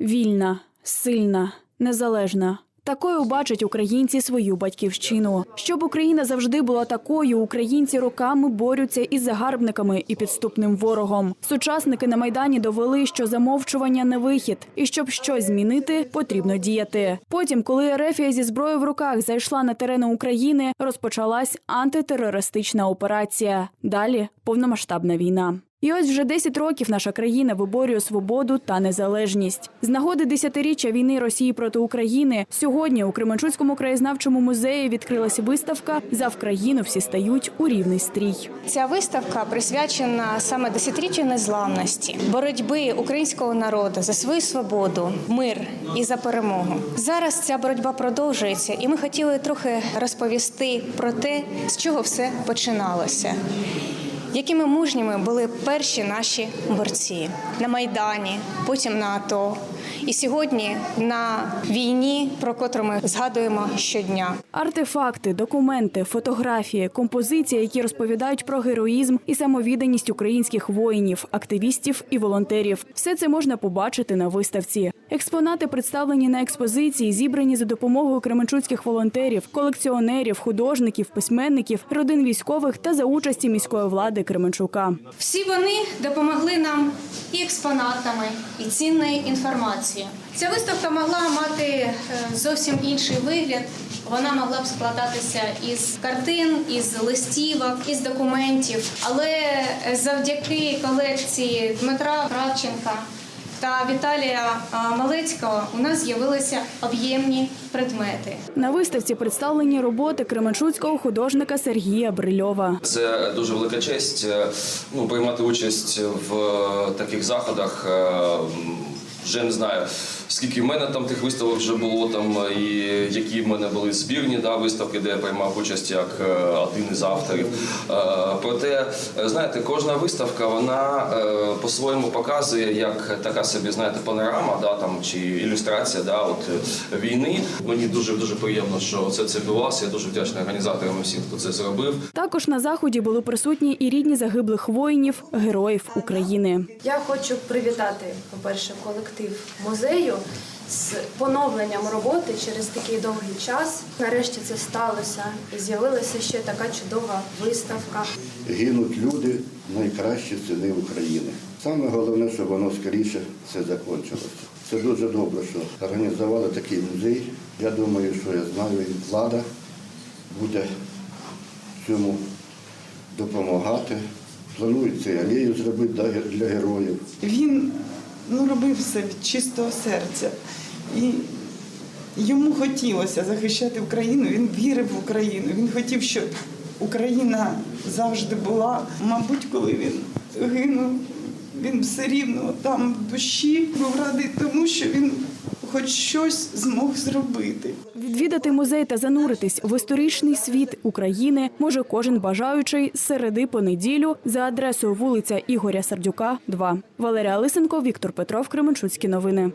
Вільна, сильна, незалежна. Такою бачать українці свою батьківщину. Щоб Україна завжди була такою, українці роками борються із загарбниками і підступним ворогом. Сучасники на майдані довели, що замовчування не вихід, і щоб щось змінити, потрібно діяти. Потім, коли Ерефія зі зброєю в руках зайшла на терени України, розпочалась антитерористична операція. Далі повномасштабна війна. І ось вже 10 років наша країна виборює свободу та незалежність. З нагоди десятиріччя війни Росії проти України сьогодні у Кременчуцькому краєзнавчому музеї відкрилася виставка За Вкраїну всі стають у рівний стрій. Ця виставка присвячена саме десятиріччю незламності, боротьби українського народу за свою свободу, мир і за перемогу. Зараз ця боротьба продовжується, і ми хотіли трохи розповісти про те, з чого все починалося. Якими мужніми були перші наші борці? На майдані, потім на АТО, і сьогодні на війні, про котру ми згадуємо щодня. Артефакти, документи, фотографії, композиції, які розповідають про героїзм і самовідданість українських воїнів, активістів і волонтерів. Все це можна побачити на виставці. Експонати представлені на експозиції, зібрані за допомогою кременчуцьких волонтерів, колекціонерів, художників, письменників, родин військових та за участі міської влади Кременчука. Всі вони допомогли нам експонатами, і цінною інформацією. Ця виставка могла мати е, зовсім інший вигляд. Вона могла б складатися із картин, із листівок, із документів. Але е, завдяки колекції Дмитра Кравченка та Віталія Малецького у нас з'явилися об'ємні предмети. На виставці представлені роботи кременчуцького художника Сергія Брильова. Це дуже велика честь е, ну, приймати участь в е, таких заходах. Е, Вже не знаю, скільки в мене там тих виставок вже було там, е, і які в мене були збірні да, виставки, де я приймав участь як е, один із авторів. Е, Проте, знаєте, кожна виставка вона по-своєму показує як така собі, знаєте, панорама, да, там, чи ілюстрація да, от, війни. Мені дуже дуже приємно, що це це відбувалося. Я дуже вдячний організаторам і всім, хто це зробив. Також на заході були присутні і рідні загиблих воїнів, героїв України. Я хочу привітати, по-перше, колектив музею з поновленням роботи через такий довгий час. Нарешті це сталося і з'явилася ще така чудова виставка. гинуть люди, найкращі сини України. Саме головне, щоб воно скоріше все закінчилося. Це дуже добре, що організували такий музей. Я думаю, що я знаю, і влада буде цьому допомагати. Планується алею зробити для героїв. Він ну, робив все від чистого серця. І йому хотілося захищати Україну, він вірив в Україну. Він хотів, щоб Україна завжди була. Мабуть, коли він гинув, він все рівно там в душі був радий тому, що він хоч щось змог зробити. Відвідати музей та зануритись в історичний світ України може кожен бажаючий середи по неділю за адресою вулиця Ігоря Сардюка. 2. Валерія Лисенко, Віктор Петров, Кременчуцькі новини.